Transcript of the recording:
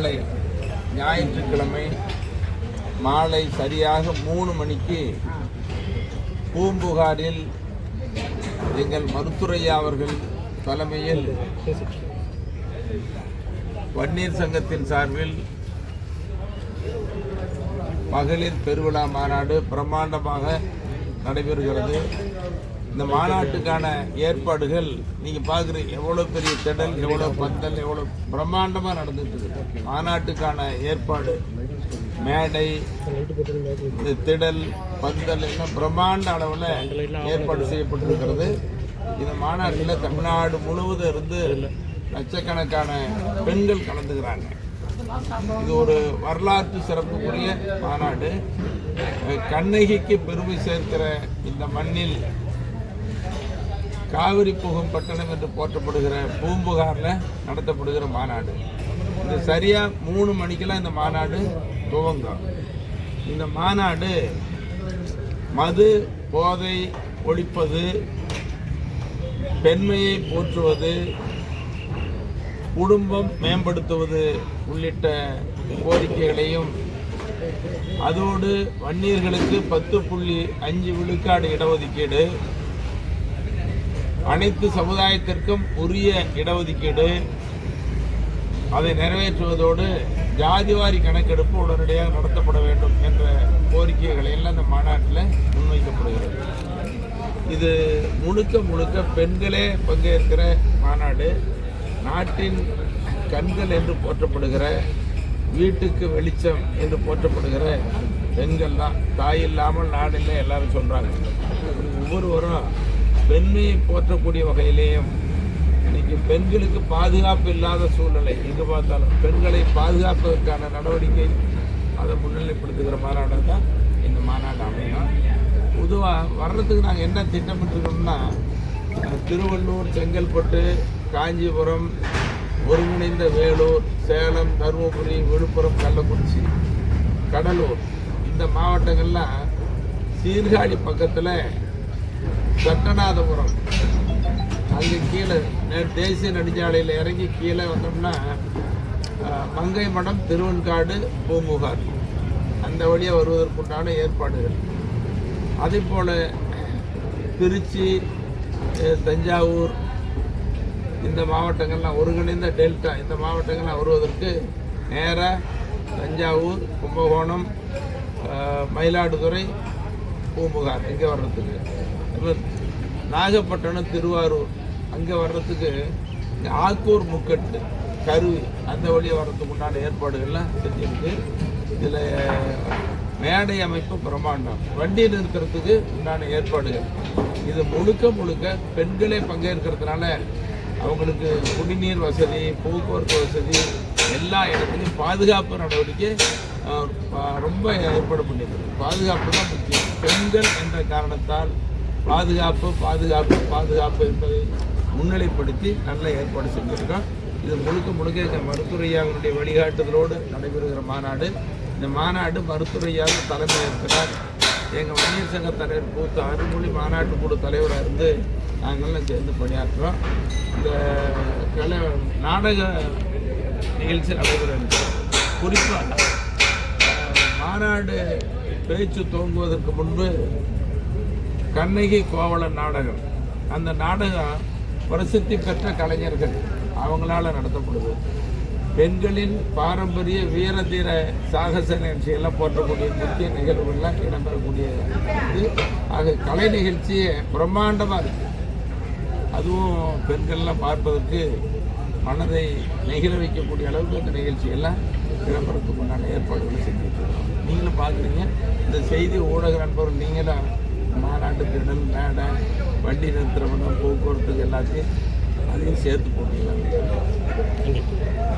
மாலை ஞாயிற்றுக்கிழமை மாலை சரியாக மூணு மணிக்கு பூம்புகாரில் எங்கள் மருத்துரையா அவர்கள் தலைமையில் வன்னீர் சங்கத்தின் சார்பில் மகளிர் பெருவிழா மாநாடு பிரம்மாண்டமாக நடைபெறுகிறது. இந்த மாநாட்டுக்கான ஏற்பாடுகள் நீங்கள் பார்க்குறீங்க எவ்வளோ பெரிய திடல் எவ்வளோ பந்தல் எவ்வளோ பிரம்மாண்டமாக நடந்துட்டு இருக்கு. மாநாட்டுக்கான ஏற்பாடு மேடை இந்த திடல் பந்தல் எல்லாம் பிரம்மாண்ட அளவில் ஏற்பாடு செய்யப்பட்டிருக்கிறது. இந்த மாநாட்டில் தமிழ்நாடு முழுவதும் இருந்து லட்சக்கணக்கான பெண்கள் கலந்துக்கிறாங்க. இது ஒரு வரலாற்று சிறப்புக்குரிய மாநாடு. கண்ணகிக்கு பெருமை சேர்க்கிற இந்த மண்ணில் காவிரி புகும் பட்டணம் என்று போற்றப்படுகிற பூம்புகாரில் நடத்தப்படுகிற மாநாடு. இது சரியாக மூணு மணிக்கெல்லாம் இந்த மாநாடு துவங்கும். இந்த மாநாடு மது போதை ஒழிப்பது பெண்மையை போற்றுவது குடும்பம் மேம்படுத்துவது உள்ளிட்ட கோரிக்கைகளையும் அதோடு வன்னியர்களுக்கு பத்து புள்ளி அஞ்சு விழுக்காடு இடஒதுக்கீடு அனைத்து சமுதாயத்திற்கும் உரிய இடஒதுக்கீடு அதை நிறைவேற்றுவதோடு ஜாதிவாரி கணக்கெடுப்பு உடனடியாக நடத்தப்பட வேண்டும் என்ற கோரிக்கைகளை எல்லாம் இந்த மாநாட்டில் முன்வைக்கப்படுகிறது. இது முழுக்க முழுக்க பெண்களே பங்கேற்கிற மாநாடு. நாட்டின் கண்கள் என்று போற்றப்படுகிற வீட்டுக்கு வெளிச்சம் என்று போற்றப்படுகிற பெண்கள் தான். தாய் இல்லாமல் நாடில்லை எல்லாரும் சொல்கிறாங்க ஒவ்வொருவரும் பெண்மையை போற்றக்கூடிய வகையிலேயும் இன்னைக்கு பெண்களுக்கு பாதுகாப்பு இல்லாத சூழ்நிலை. எங்கே பார்த்தாலும் பெண்களை பாதுகாப்பதற்கான நடவடிக்கை அதை முன்னிலைப்படுத்துகிற மாநாடு தான் இந்த மாநாடு அமையும். பொதுவாக வர்றதுக்கு நாங்கள் என்ன திட்டமிட்டுருக்கோம்னா திருவள்ளூர் செங்கல்பட்டு காஞ்சிபுரம் ஒருங்கிணைந்த வேலூர் சேலம் தருமபுரி விழுப்புரம் கள்ளக்குறிச்சி கடலூர் இந்த மாவட்டங்கள்லாம் சீர்காழி பக்கத்தில் சட்டநாதபுரம் அங்கே கீழே தேசிய நெடுஞ்சாலையில் இறங்கி கீழே வந்தோம்னா மங்கை மடம் திருவெண்காடு பூம்புகார். அந்த வழியாக வருவதற்குண்டான ஏற்பாடுகள். அதே போல் திருச்சி தஞ்சாவூர் இந்த மாவட்டங்கள்லாம் ஒருங்கிணைந்த டெல்டா இந்த மாவட்டங்கள்லாம் வருவதற்கு நேராக தஞ்சாவூர் கும்பகோணம் மயிலாடுதுறை பூம்புகார் இங்கே வர்றதுக்கு. இப்போ நாகப்பட்டினம் திருவாரூர் அங்கே வர்றதுக்கு ஆக்கூர் முக்கட்டு கருவி அந்த வழியாக வர்றதுக்கு உண்டான ஏற்பாடுகள்லாம் செஞ்சிருக்கு. இதில் மேடை அமைப்பு பிரம்மாண்டம். வண்டி நிறுத்துறதுக்கு உண்டான ஏற்பாடுகள். இது முழுக்க முழுக்க பெண்களே பங்கேற்கிறதுனால அவங்களுக்கு குடிநீர் வசதி போக்குவரத்து வசதி எல்லா இடத்துலையும் பாதுகாப்பு நடவடிக்கை ரொம்ப ஏற்பாடு பண்ணியிருக்கு. பாதுகாப்பு தான் முக்கியம். பெண்கள் என்ற காரணத்தால் பாதுகாப்பு பாதுகாப்பு பாதுகாப்பு என்பதை முன்னிலைப்படுத்தி நல்ல ஏற்பாடு செஞ்சுருக்கோம். இது முழுக்க முழுக்க எங்கள் மருத்துவரையாவினுடைய வழிகாட்டுதலோடு நடைபெறுகிற மாநாடு. இந்த மாநாடு மருத்துவரையாக தலைமை இருக்கிறார் எங்கள் வன்னியர் சங்க தலைவர் பூத்த அருள்மொழி மாநாட்டு குழு தலைவராக இருந்து நாங்கள்லாம் சேர்ந்து பணியாற்றுறோம். இந்த கலை நாடக நிகழ்ச்சி நடைபெறுகிறது குறிப்பாக மாநாடு பேச்சு துவங்குவதற்கு முன்பு கண்ணகி கோவலன் நாடகம். அந்த நாடகம் பிரசித்தி பெற்ற கலைஞர்கள் அவங்களால நடத்தப்படுது. பெண்களின் பாரம்பரிய வீர தீர சாகச நிகழ்ச்சியெல்லாம் போற்றக்கூடிய முக்கிய நிகழ்வுகள்லாம் இடம்பெறக்கூடிய இது. ஆக கலை நிகழ்ச்சியே பிரம்மாண்டமாக இருக்கு. அதுவும் பெண்கள்லாம் பார்ப்பதற்கு மனதை நெகிழ வைக்கக்கூடிய அளவுக்கு அந்த நிகழ்ச்சியெல்லாம் இடம்பெறத்துக்கு உண்டான ஏற்பாடுகளை செஞ்சுட்டு இருக்கோம் நீங்களும் பார்க்குறீங்க. இந்த செய்தி ஊடக நண்பர்கள் நீங்களும் மாநாட்டு திடல் மேடை வண்டி நிறுத்துறவங்க போக்குவரத்துக்கு எல்லாத்தையும் அதையும் சேர்த்து போட்டுக்கலாம்